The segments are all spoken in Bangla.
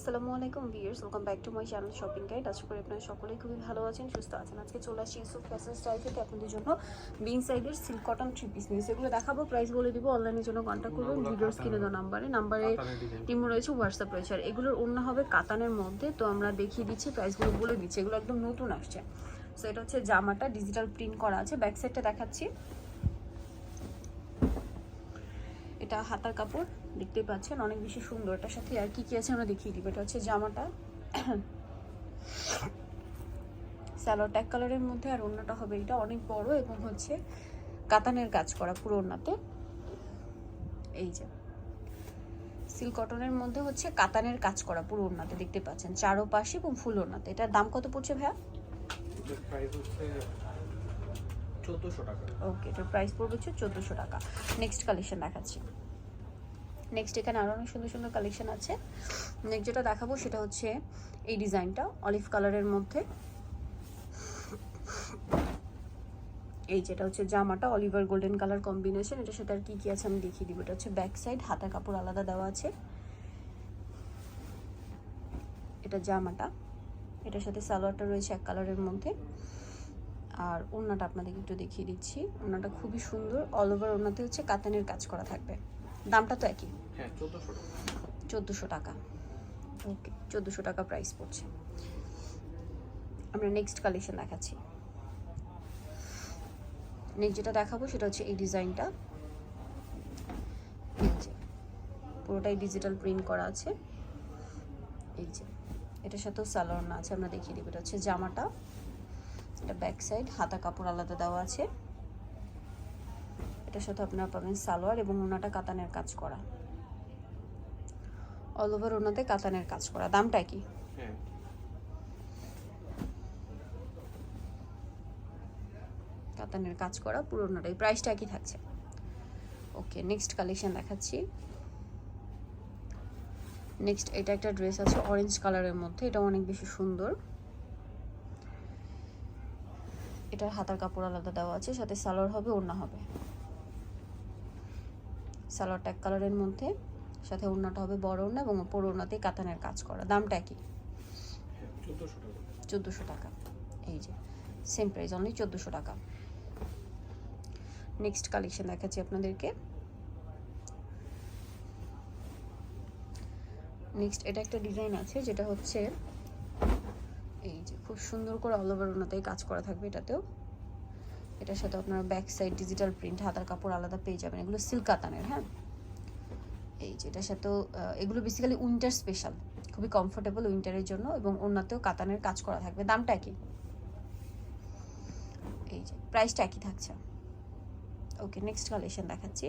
আসসালামু আলাইকুম viewers welcome back to my channel shopping guide আশা করি আপনারা সকলেই খুবই ভালো আছেন সুস্থ আছেন। আজকে চলে আসছি ইউসুফ ফ্যাশন স্টাইল থেকে আপনাদের জন্য বিং সাইডের সিল্ক কটন থ্রি পিস নিয়ে সেগুলো দেখাবো প্রাইস বলে দিব অনলাইনের জন্য কন্ট্যাক্ট করবেন। ভিডিওর স্ক্রিনে দেওয়া নাম্বারে নাম্বারে টিমও রয়েছে হোয়াটসঅ্যাপ রয়েছে। আর এগুলোর অন্য হবে কাতানের মধ্যে। তো আমরা দেখিয়ে দিচ্ছি প্রাইসগুলো বলে দিচ্ছি। এগুলো একদম নতুন আসছে। সো এটা হচ্ছে জামাটা ডিজিটাল প্রিন্ট করা আছে। ব্যাক সাইডটা দেখাচ্ছি। এটা হাতার কাপড়, দেখতেই পাচ্ছেন, অনেক বেশি সুন্দর। এটার সাথে আর কি কি আছে আমরা দেখিয়ে দিব। এটা হচ্ছে জামাটা। স্যালো ট্যাক কালারের মধ্যে আর অন্যটা হবে এটা অনেক বড় এবং হচ্ছে কাতানের কাজ করা পুরো ওড়নাতে। এই যে। সিল্ক কটনের মধ্যে হচ্ছে কাতানের কাজ করা পুরো ওড়নাতে, দেখতে পাচ্ছেন। চারো পাশে এবং ফুল ওড়নাতে। এটার দাম কত পড়ছে ভাইয়া? প্রাইস হচ্ছে চোদ্দোশো টাকা। ওকে এটার প্রাইস পড়বে হচ্ছে চোদ্দোশো টাকা। নেক্সট কালেকশন দেখাচ্ছি। নেক্সট এখানে আরও অনেক সুন্দর সুন্দর কালেকশন আছে। নেক্সট যেটা দেখাবো সেটা হচ্ছে এই ডিজাইনটা অলিভ কালারের মধ্যে। এই যেটা হচ্ছে জামাটা অলিভার গোল্ডেন কালার কম্বিনেশন এটার সাথে আর কি কি আছে আমি দেখিয়ে দিব। এটা হচ্ছে ব্যাক সাইড হাতার কাপড় আলাদা দেওয়া আছে। এটা জামাটা, এটার সাথে সালোয়ারটা রয়েছে এক কালারের মধ্যে। আর ওড়নাটা আপনাদেরকে একটু দেখিয়ে দিচ্ছি। ওড়নাটা খুবই সুন্দর। অল ওভার ওড়নাতে হচ্ছে কাতানের কাজ করা থাকবে। দামটা তো একই। হ্যাঁ চোদ্দোশো টাকা। ওকে চোদ্দোশো টাকা প্রাইস পড়ছে। আমরা নেক্সট কালেকশন দেখাচ্ছি। নেক্সট যেটা দেখাবো সেটা হচ্ছে এই ডিজাইনটা এই যে পুরোটাই ডিজিটাল প্রিন্ট করা আছে। এই যে এটার সাথেও সালোয়ার না আছে আমরা দেখিয়ে দিব। এটা হচ্ছে জামাটা। এটা ব্যাক সাইড হাতা কাপড় আলাদা দেওয়া আছে। এটার সাথে আপনারা পাবেন সালোয়ার এবং ওনাটা কাতানের কাজ করা। অল ওভার ওনাতে কাতানের কাজ করা। দামটা কি? হ্যাঁ। কাতানের কাজ করা পুরো ওনাটাই। প্রাইসটা কি থাকছে। ওকে নেক্সট কালেকশন দেখাচ্ছি। নেক্সট এটা একটা ড্রেস আছে অরেঞ্জ কালারের মধ্যে। এটা অনেক বেশি সুন্দর। এটার হাতার কাপড় আলাদা দেওয়া আছে সাথে সালোয়ার হবে ওড়না হবে। সালোয়ারটা এক কালারের মধ্যে সাথে ওড়নাটা হবে বড় ওড়না এবং ওপর ওড়নাতে কাতানের কাজ করা। দামটা কি? চোদ্দোশো টাকা। এই যে সেম প্রাইস অনলি চোদ্দোশো টাকা। নেক্সট কালেকশন দেখাচ্ছি আপনাদেরকে। নেক্সট এটা একটা ডিজাইন আছে যেটা হচ্ছে এই যে খুব সুন্দর করে অল ওভার ওনাতেই কাজ করা থাকবে এটাতেও। এটার সাথে আপনারা ব্যাক সাইড ডিজিটাল প্রিন্ট হাতার কাপড় আলাদা পেয়ে যাবেন। এগুলো সিল্ক কাতানের হ্যাঁ? এই যে এটার সাথেও এগুলো বেসিক্যালি উইন্টার স্পেশাল খুবই কমফোর্টেবল উইন্টারের জন্য এবং ওনাতেও কাতানের কাজ করা থাকবে। দামটা একই? এই যে প্রাইসটা একই থাকছে। ওকে নেক্সট কালেকশন দেখাচ্ছি।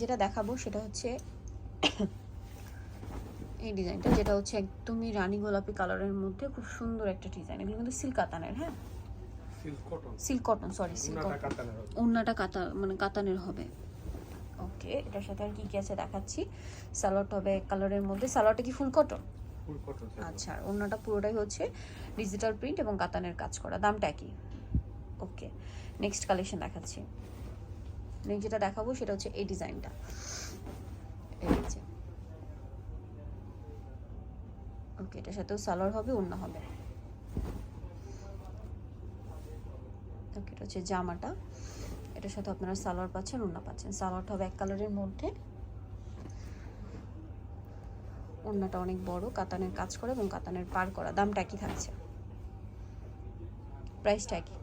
যেটা দেখাবো সেটা হচ্ছে এই ডিজাইনটা যেটা হচ্ছে একদমই রানী গোলাপি কালারের মধ্যে খুব সুন্দর একটা ডিজাইন। এগুলো কিন্তু সিল্ক কাতানের হ্যাঁ? Silk cotton. সরি সিল্ক উন্নাটা কটন। ওড়নাটা কাতা মানে কাতানের হবে। ওকে এটার সাথে আর কি কি আছে দেখাচ্ছি? সালোয়ারটা হবে কালারের মধ্যে। সালোয়ারটা কি ফুল কটন? ফুল কটন আচ্ছা আর ওড়নাটা পুরোটাই হচ্ছে ডিজিটাল প্রিন্ট এবং কাতানের কাজ করা। দামটা কি? ওকে নেক্সট কালেকশন দেখাচ্ছি। নেক্সট যেটা দেখাবো সেটা হচ্ছে এই ডিজাইনটা। এই যে ওকে এটার সাথেও সালোয়ার হবে, ওড়না হবে। ওকে এটা হচ্ছে জামাটা। এটার সাথে আপনারা সালোয়ার পাচ্ছেন, ওড়না পাচ্ছেন। সালোয়ারটা হবে এক কালারের মধ্যে। ওড়নাটা অনেক বড়, কাতানের কাজ করা এবং কাতানের পার করা। দামটা একই থাকছে। প্রাইসটা একই।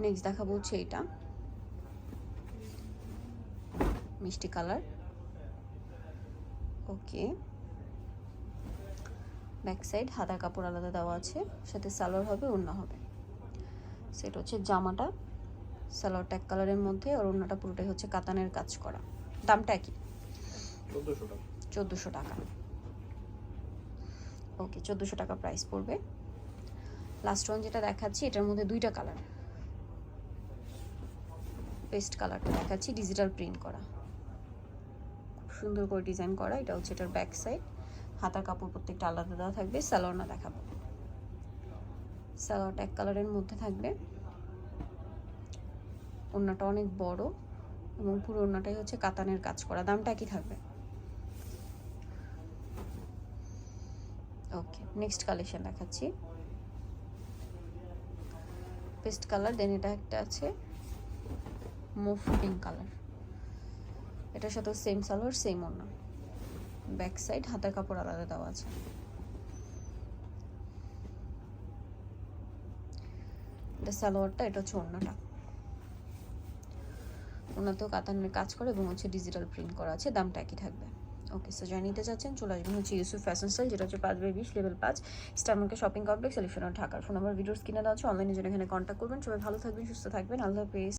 নেক্সট দেখাবো হচ্ছে এটা মিষ্টি কালার। ওকে। ব্যাক সাইড হাতা কাপড় আলাদা দেওয়া আছে সাথে সালোয়ার হবে ওড়না হবে। সেটা হচ্ছে জামাটা সালোয়ার ট্যাগ কালারের মধ্যে আর ওড়নাটা পুরোটাই হচ্ছে কাতানের কাজ করা। দামটা একই চোদ্দোশো টাকা। ওকে চোদ্দোশো টাকা প্রাইস পড়বে। লাস্ট ওয়ান যেটা দেখাচ্ছি এটার মধ্যে দুইটা কালার পেস্ট কালারটা দেখাচ্ছি ডিজিটাল প্রিন্ট করা। সুন্দর করে ডিজাইন করা, এটা হচ্ছে এটার ব্যাক সাইড হাতার কাপড় প্রত্যেকটা আলাদা দেওয়া থাকবে সালোয়ার না দেখাবো। সালোয়ারটা এক কালারের মধ্যে থাকবে। ওড়নাটা অনেক বড় এবং পুরো ওড়নাটাই হচ্ছে কাতানের কাজ করা, দামটা কি থাকবে। ওকে নেক্সট কালেকশন দেখাচ্ছি। পেস্ট কালার দেন এটা একটা আছে মুভ পিঙ্ক কালার এটার সাথে সেম সালোয়ার সেম ওড়না। ব্যাক সাইড হাতের কাপড় আলাদা দেওয়া আছে। এটা সালোয়ারটা, এটা হচ্ছে ওড়নাটা। ওনাতেও কাতানের কাজ করে এবং হচ্ছে ডিজিটাল প্রিন্ট করা আছে, দামটা একই থাকবে। ওকে সো যারা নিতে চাচ্ছেন, চলে আসবেন হচ্ছে ইউসুফ ফ্যাশন স্টাইল যেটা হচ্ছে পাঁচ বাই বিশ লেভেল পাঁচ স্টারমার্কে শপিং কমপ্লেক্স এলিফেন্ট ঢাকার ফোন নাম্বার ভিডিওস কিনে দেওয়া আছে অনলাইনে জন্য এখানে কন্ট্যাক্ট করবেন। সবাই ভালো থাকবেন, সুস্থ থাকবেন, আল্লাহ হাফেজ।